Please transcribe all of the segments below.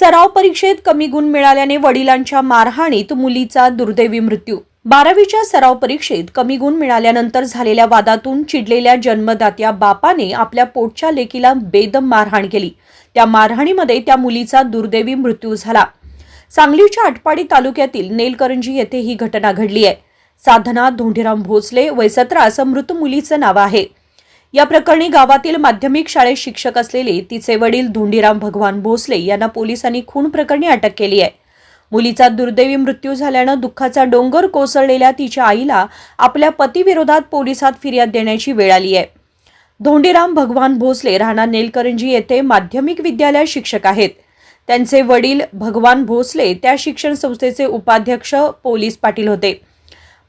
सराव परीक्षेत कमी गुण मिळाल्याने वडिलांच्या मारहाणीत मुलीचा दुर्दैवी मृत्यू. बारावीच्या सराव परीक्षेत कमी गुण मिळाल्यानंतर झालेल्या वादातून चिडलेल्या जन्मदात्या बापाने आपल्या पोटच्या लेकीला बेदम मारहाण केली. त्या मारहाणीमध्ये त्या मुलीचा दुर्दैवी मृत्यू झाला. सांगलीच्या आटपाडी तालुक्यातील नेलकरंजी येथे ही घटना घडली आहे. साधना धोंडीराम भोसले वय सतरा असं मृत मुलीचं नाव आहे. या प्रकरणी गावातील माध्यमिक शाळेत शिक्षक असलेले तिचे वडील धोंडीराम भगवान भोसले यांना पोलिसांनी खून प्रकरणी अटक केली आहे. मुलीचा दुर्दैवी मृत्यू झाल्यानं दुःखाचा डोंगर कोसळलेल्या तिच्या आईला आपल्या पतीविरोधात पोलिसात फिर्याद देण्याची वेळ आली आहे. धोंडीराम भगवान भोसले राहणार नेलकरंजी येथे माध्यमिक विद्यालय शिक्षक आहेत. त्यांचे वडील भगवान भोसले त्या शिक्षण संस्थेचे उपाध्यक्ष पोलीस पाटील होते.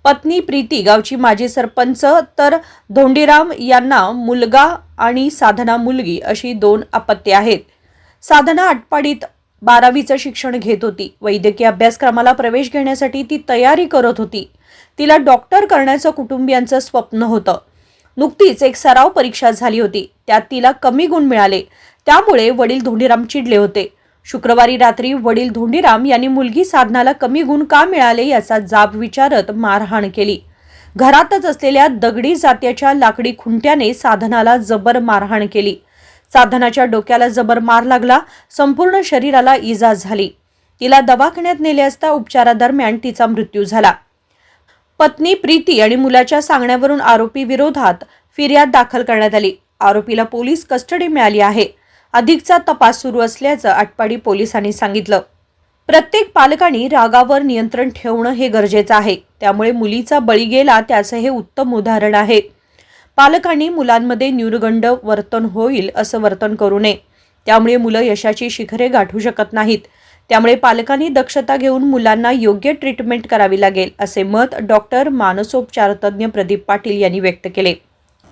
पत्नी प्रीती गावची माजी सरपंच तर धोंडीराम यांना मुलगा आणि साधना मुलगी अशी दोन अपत्ये आहेत. साधना आटपाडीत बारावीचं शिक्षण घेत होती. वैद्यकीय अभ्यासक्रमाला प्रवेश घेण्यासाठी ती तयारी करत होती. तिला डॉक्टर करण्याचं कुटुंबियांचं स्वप्न होतं. नुकतीच एक सराव परीक्षा झाली होती. त्यात तिला कमी गुण मिळाले. त्यामुळे वडील धोंडीराम चिडले होते. शुक्रवारी रात्री वडील धोंडीराम यांनी मुलगी साधनाला कमी गुण का मिळाले याचा जाब विचारत मारहाण केली. घरातच असलेल्या दगडी जात्याच्या लाकडी खुंट्याने साधनाला जबर मारहाण केली. साधनाच्या डोक्याला जबर मार लागला संपूर्ण शरीराला इजा झाली. तिला दवाखान्यात नेले असता उपचारादरम्यान तिचा मृत्यू झाला. पत्नी प्रीती आणि मुलाच्या सांगण्यावरून आरोपी विरोधात फिर्याद दाखल करण्यात आली. आरोपीला पोलीस कस्टडी मिळाली आहे. अधिकचा तपास सुरू असल्याचं आटपाडी पोलिसांनी सांगितलं. प्रत्येक पालकांनी रागावर नियंत्रण ठेवणं हे गरजेचं आहे. त्यामुळे मुलीचा बळी गेला त्याचं हे उत्तम उदाहरण आहे. पालकांनी मुलांमध्ये न्यूरगंड वर्तन होईल असं वर्तन करू नये. त्यामुळे मुलं यशाची शिखरे गाठू शकत नाहीत. त्यामुळे पालकांनी दक्षता घेऊन मुलांना योग्य ट्रीटमेंट करावी लागेल असे मत डॉक्टर मानसोपचारतज्ञ प्रदीप पाटील यांनी व्यक्त केले.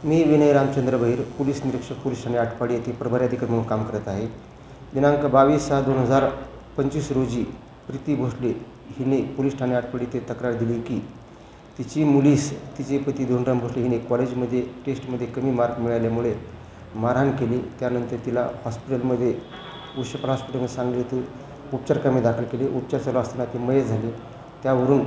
मी विनय रामचंद्र बहिर पोलीस निरीक्षक पोलीस ठाणे आटपाडी येथे प्रभारी अधिकारी म्हणून काम करत आहे. दिनांक बावीस सहा दोन हजार पंचवीस रोजी प्रीती भोसले हिने पोलीस ठाणे आटपाडी येथे तक्रार दिली की तिची मुलीस तिचे पती धोंडराम भोसले हिने कॉलेजमध्ये टेस्टमध्ये कमी मार्क मिळाल्यामुळे मारहाण केली. त्यानंतर तिला हॉस्पिटलमध्ये उशपाल हॉस्पिटलमध्ये सांगली येथे उपचार कमी दाखल केले. उपचार चालू असताना ती मयत झाली. त्यावरून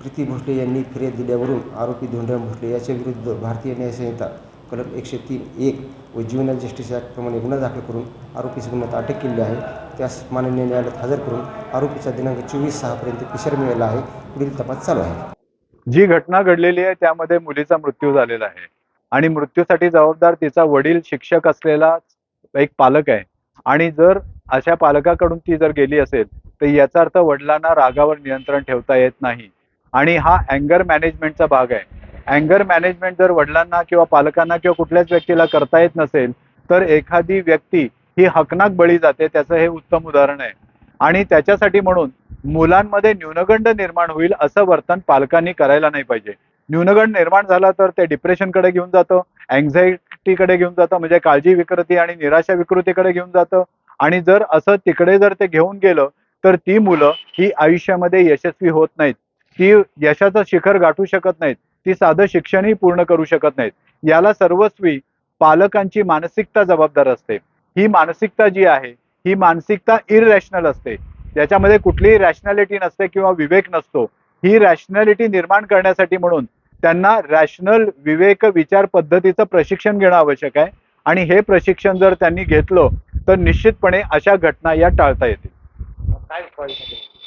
प्रीती भोसले यांनी फिर्याद दिल्यावरून आरोपी धोंडराम भोसले याच्याविरुद्ध भारतीय न्यायसंहिता कलम एकशे तीन एक व ज्युनल जस्टिस ॲक्टप्रमाणे गुन्हा दाखल करून आरोपीची गुन्ह्यात अटक केली आहे. त्यास माननीय न्यायालयात हजर करून आरोपीचा दिनांक चोवीस सहापर्यंत पिशर मिळाला आहे. पुढील तपास चालू आहे. जी घटना घडलेली आहे त्यामध्ये मुलीचा मृत्यू झालेला आहे आणि मृत्यूसाठी जबाबदार तिचा वडील शिक्षक असलेला एक पालक आहे. आणि जर अशा पालकाकडून ती जर गेली असेल तर याचा अर्थ वडिलांना रागावर नियंत्रण ठेवता येत नाही. आणि हा अँगर मॅनेजमेंटचा भाग आहे. अँगर मॅनेजमेंट जर वडिलांना किंवा पालकांना किंवा कुठल्याच व्यक्तीला करता येत नसेल तर एखादी व्यक्ती ही हकनाक बळी जाते त्याचं हे उत्तम उदाहरण आहे. आणि त्याच्यासाठी म्हणून मुलांमध्ये न्यूनगंड निर्माण होईल असं वर्तन पालकांनी करायला नाही पाहिजे. न्यूनगंड निर्माण झाला तर ते डिप्रेशनकडे घेऊन जातं अँझायटीकडे घेऊन जातं म्हणजे काळजी विकृती आणि निराशा विकृतीकडे घेऊन जातं. आणि जर असं तिकडे जर ते घेऊन गेलं तर ती मुलं ही आयुष्यामध्ये यशस्वी होत नाहीत. ती यशाचं शिखर गाठू शकत नाहीत. ती साधं शिक्षणही पूर्ण करू शकत नाहीत. याला सर्वस्वी पालकांची मानसिकता जबाबदार असते. ही मानसिकता जी आहे ही मानसिकता इररॅशनल असते. त्याच्यामध्ये कुठलीही रॅशनॅलिटी नसते किंवा विवेक नसतो. ही रॅशनॅलिटी निर्माण करण्यासाठी म्हणून त्यांना रॅशनल विवेक विचार पद्धतीचं प्रशिक्षण घेणं आवश्यक आहे. आणि हे प्रशिक्षण जर त्यांनी घेतलं तर निश्चितपणे अशा घटना या टाळता येतील.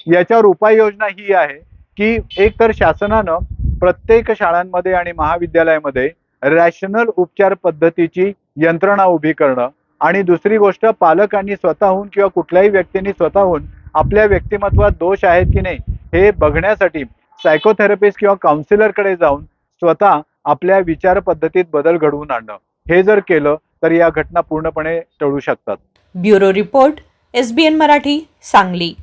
याच्यावर उपाययोजना ही आहे. की एक तर शासनानं प्रत्येक शाळांमध्ये आणि महाविद्यालयामध्ये रॅशनल उपचार पद्धतीची यंत्रणा उभी करणं आणि दुसरी गोष्ट पालकांनी स्वतःहून किंवा कुठल्याही व्यक्तींनी स्वतःहून आपल्या व्यक्तिमत्वात दोष आहेत की नाही हे बघण्यासाठी सायकोथेरपिस्ट किंवा काउन्सिलरकडे जाऊन स्वतः आपल्या विचार पद्धतीत बदल घडवून आणणं. हे जर केलं तर या घटना पूर्णपणे टळू शकतात. Bureau report SBN Marathi Sangli.